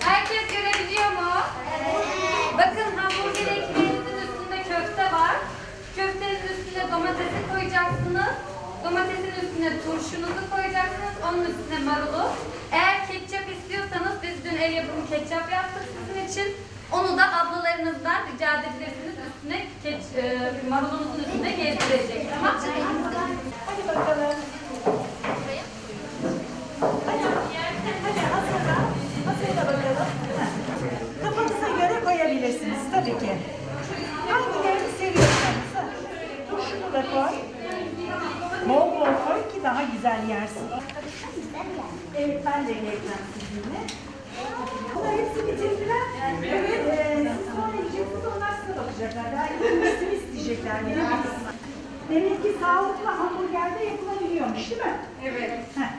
Herkes görebiliyor mu? Bakın hamburger ekmeğinizin üstünde köfte var. Köftenin üstüne domatesi koyacaksınız. Domatesin üstüne turşunuzu koyacaksınız. Onun üstüne marulu. Eğer ketçap istiyorsanız biz dün el yapımı ketçap yaptık sizin için. Onu da ablalarınızdan rica edebilirsiniz. Üstüne keç, e, marulunuzun üstüne gezdirecek. Tamam? Hadi bakalım. Kafanıza göre koyabilirsiniz tabii ki. Hangilerini seviyorsanız. ha. Turşunu da koy. Bol bol koy ki daha güzel yersin. Evet ben de geleceğim sizinle. Bunlar hepsi bitirdiler. Evet. E, sonra yiyeceksiniz onlar size bakacaklar. Daha ikincisini isteyecekler. Yani. Demek ki sağlıklı hamburger de yapılabiliyormuş değil mi? Evet. Heh.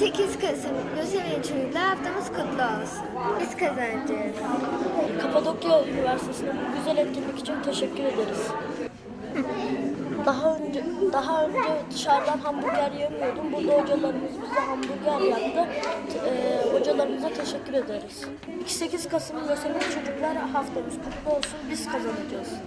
8 Kasım Lösevi Çocuklar haftamız kutlu olsun. Biz kazanacağız. Kapadokya Üniversitesi'ne bu güzel etkinlik için teşekkür ederiz. Daha önce daha önce dışarıdan hamburger yemiyordum. Burada hocalarımız bize hamburger yaptı. T- e, hocalarımıza teşekkür ederiz. 28 Kasım Lösemi Çocuklar haftamız kutlu olsun. Biz kazanacağız.